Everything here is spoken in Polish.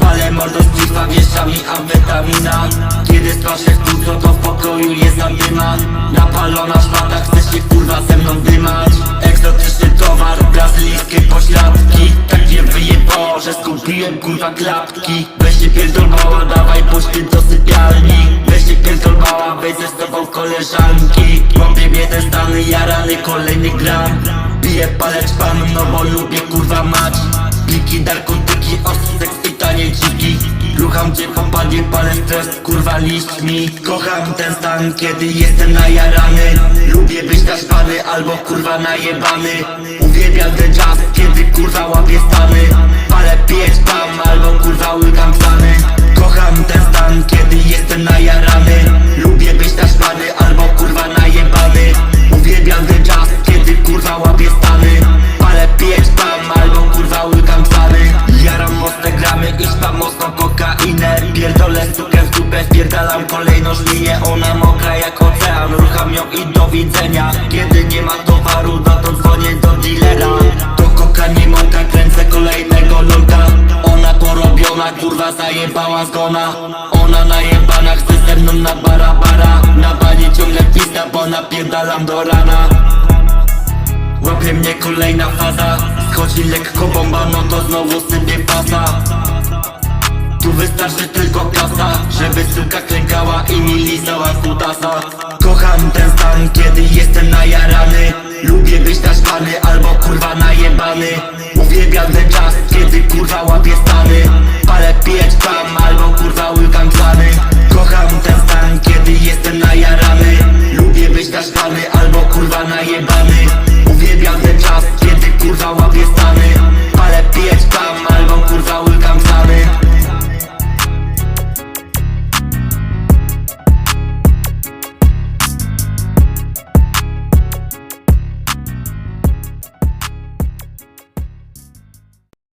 Palę mordo z piwa, wieszam amfetamina. Kiedy spaszę kłóco, to w pokoju jest zadyma Napalona szmata, chce się kurwa ze mną dymać Egzotyczny towar, brazylijskie pośladki. Tak mnie wyjebało, że skupiłem kurwa klapki. Weź się pierdol mała, dawaj pośpię do sypialni. Weź się pierdol mała, weź ze sobą koleżanki. Łapie mnie ten stany, jarany kolejny gram. Piję palec pan, no bo lubię kurwa mać. Pliki, narkotyki, Rucham cię popadnie, palę stres, kurwa liśćmi Kocham ten stan, kiedy jestem najarany. Lubię być naśpany albo kurwa najebany. Uwielbiam ten czas, kiedy kurwa łapię stany. Palę pieć tam albo kurwa łykam stany kolejną żmiję Ona mokra jak ocean, rucham ją i do widzenia. Kiedy nie ma towaru, no to dzwonię do dealera. To koka nie mąka, kręcę kolejnego lolka Ona porobiona, kurwa zajebała zgona. Ona najebana, chce ze mną na bara bara Na banie ciągle pizda, bo napierdalam do rana. Łapie mnie kolejna faza. Schodzi lekko bomba, no to znowu sypie pasa. Tu wystarczy tylko kasa Żeby suka klękała i mi lizała kutasa Kocham ten stan, kiedy jestem najarany. Lubię być naśpany albo kurwa najebany. Uwielbiam ten czas, kiedy kurwa łapię stany. Palę pieć tam albo kurwa łykam klany Kocham ten stan, kiedy jestem najarany. Lubię być naśpany albo kurwa najebany